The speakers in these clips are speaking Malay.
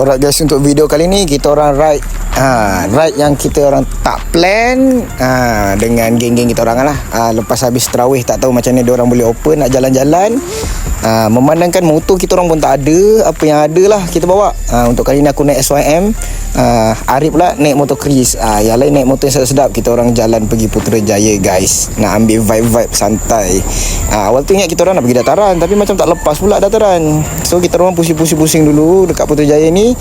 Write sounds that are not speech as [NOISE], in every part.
Alright guys untuk video kali ni kita orang ride ha, Ride yang kita orang tak plan ha, Dengan geng-geng kita orang lah. Ha, Lepas habis terawih tak tahu macam ni dia orang boleh open nak jalan-jalan ha, Memandangkan motor kita orang pun tak ada Apa yang ada lah kita bawa. Ha, Untuk kali ni aku naik SYM ha, Arif pula naik motor Chris. Ha, Yang lain naik motor yang sedap-sedap Kita orang jalan pergi Putrajaya guys. Nak ambil vibe-vibe santai. Ha, Awal tu ingat kita orang nak pergi dataran Tapi macam tak lepas pula dataran. So kita orang pusing-pusing-pusing dulu Dekat Putrajaya ni.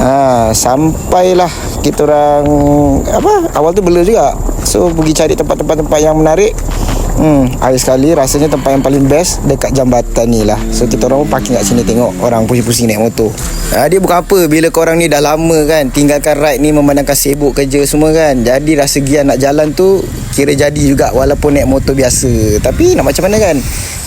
Ha, Sampailah kita orang Apa Awal tu bela juga. So pergi cari tempat-tempat-tempat yang menarik Hmm, hari sekali rasanya tempat yang paling best dekat jambatan ni lah. So kita orang pun parking kat sini tengok orang pusing-pusing naik motor. Ha, dia bukan apa bila korang ni dah lama kan tinggalkan ride ni memandangkan sibuk kerja semua kan. Jadi rasa gian nak jalan tu kira jadi juga walaupun naik motor biasa. Tapi nak macam mana kan?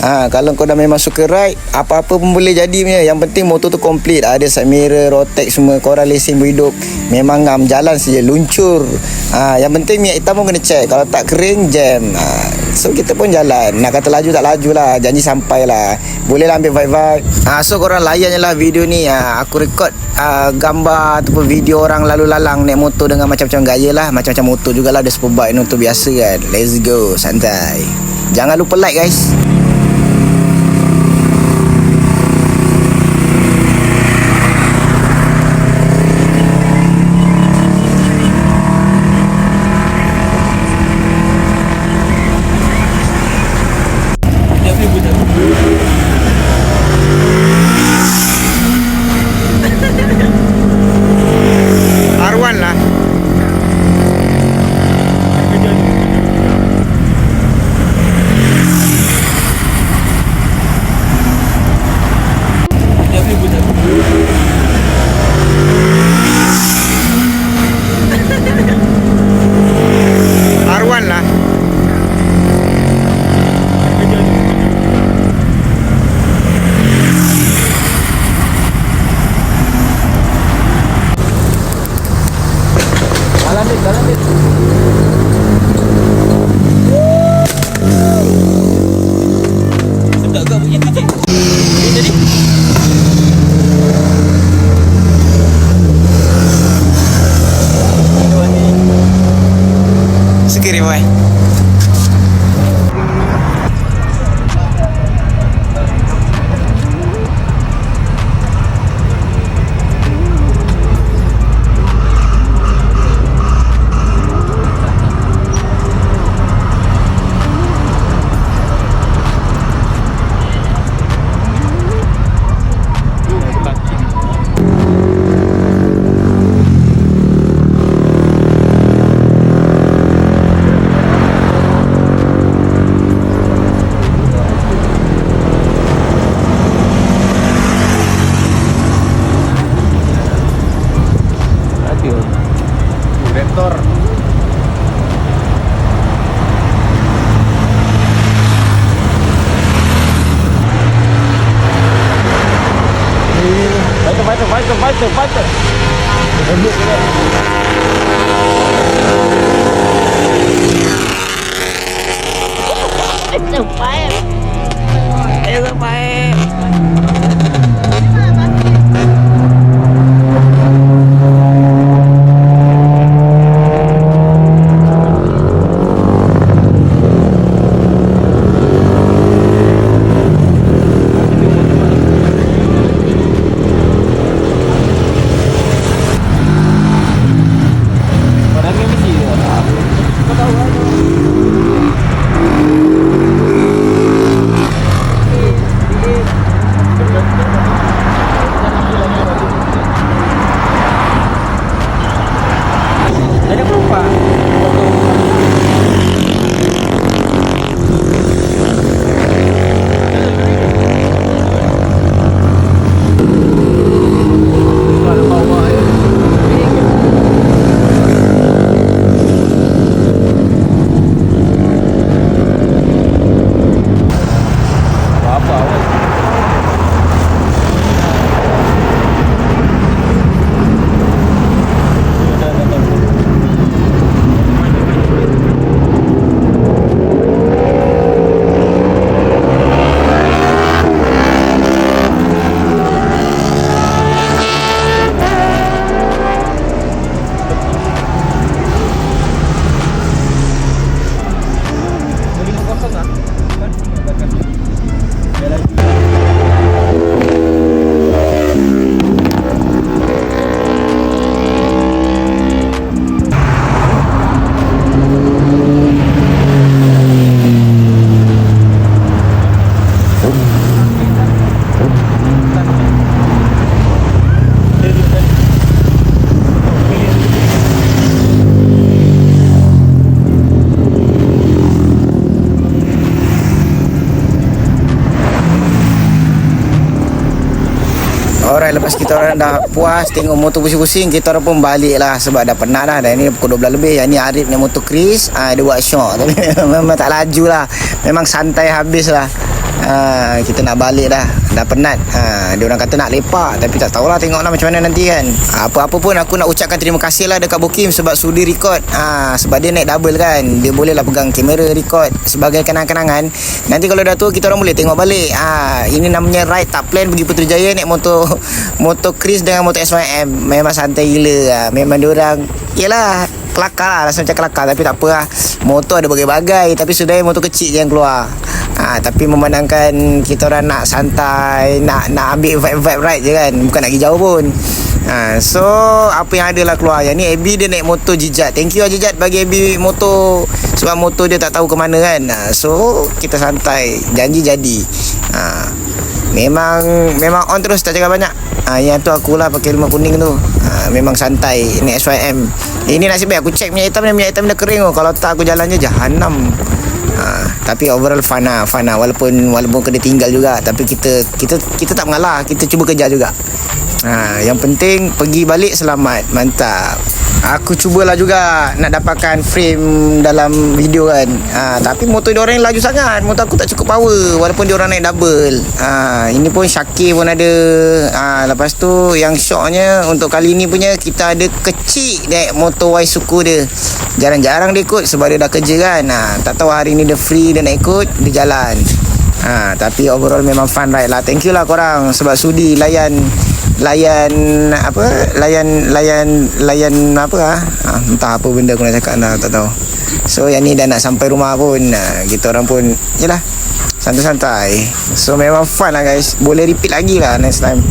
Ha, kalau kau dah memang suka ride, apa-apa pun boleh jadi punya. Yang penting motor tu komplit. Ada side mirror, rotek semua. Korang lesen berhidup. Memang ngam jalan saja luncur. Ha, yang penting minyak hitam pun kena check. Kalau tak kering jam. Ha, so kita pun jalan. Nak kata laju tak laju lah. Janji sampai lah. Boleh lah ambil vibe-vibe. Ha, so korang layan je lah video ni. Ha, aku record uh, gambar ataupun video orang lalu lalang naik motor dengan macam-macam gaya lah. Macam-macam motor jugalah. Ada superbike motor biasa kan. Let's go. Santai. Jangan lupa like guys. Weiter, weiter, weiter, weiter, weiter. There's a fire. It's a fire. Lepas kita orang dah puas Tengok motor pusing-pusing Kita orang pun balik lah Sebab dah penat dah Dan ni pukul 12 lebih. Yang ni Arif ni motor Chris ah, Dia buat shock. [LAUGHS] Memang tak laju lah. Memang santai habis lah Ah, kita nak balik dah. Dah penat. Ah, Dia orang kata nak lepak Tapi tak tahulah Tengoklah macam mana nanti kan. Ah, Apa-apa pun aku nak ucapkan terima kasih lah Dekat Bokim Sebab sudi record. Ah, Sebab dia naik double kan. Dia boleh lah pegang kamera record Sebagai kenang-kenangan. Nanti kalau dah tua Kita orang boleh tengok balik. Ah, Ini namanya ride tak plan Pergi Putrajaya Naik motor [LAUGHS] Motor Chris dengan motor SYM Memang santai gila ah. Memang dia orang Yelah kelakar lah. Rasa macam kelakar Tapi tak apa lah. Motor ada berbagai-bagai Tapi sudah motor kecil je yang keluar ha, Tapi memandangkan Kita orang nak santai Nak nak ambil vibe-vibe ride je kan. Bukan nak pergi jauh pun. Ha, So Apa yang ada lah keluar Yang ni. AB dia naik motor jejat Thank you lah Bagi AB motor. Sebab motor dia tak tahu ke mana kan. Ha, So Kita santai. Janji jadi. Ha, Memang Memang on terus Tak cakap banyak. Ha, Yang tu akulah pakai rumah kuning tu. Ha, Memang santai. Ni SYM Ini nasib baik. Aku check minyak hitam ni. Minyak hitam dah kering tu. Kalau tak aku jalan je. Jahanam ha, Tapi overall fun lah Fun lah. Walaupun Walaupun kena tinggal juga Tapi kita Kita kita tak mengalah. Kita cuba kejar juga. Ha, Yang penting Pergi balik selamat. Mantap Aku cubalah juga nak dapatkan frame dalam video kan. Ha, tapi motor dia orang laju sangat. Motor aku tak cukup power walaupun dia orang naik double. Ha, ini pun Syakir pun ada. Ha, lepas tu yang shocknya untuk kali ni punya kita ada kecil naik motor Y suku dia. Jarang-jarang dia ikut sebab dia dah kerja kan. Ha, tak tahu hari ni dia free dia nak ikut dia jalan. Ha, tapi overall memang fun ride lah. Thank you lah korang sebab sudi layan layan apa? Layan layan layan apa ah? Ha, entah apa benda aku nak cakap dah tak tahu. So yang ni dah nak sampai rumah pun ha, kita orang pun yalah santai-santai. So memang fun lah guys. Boleh repeat lagi lah next time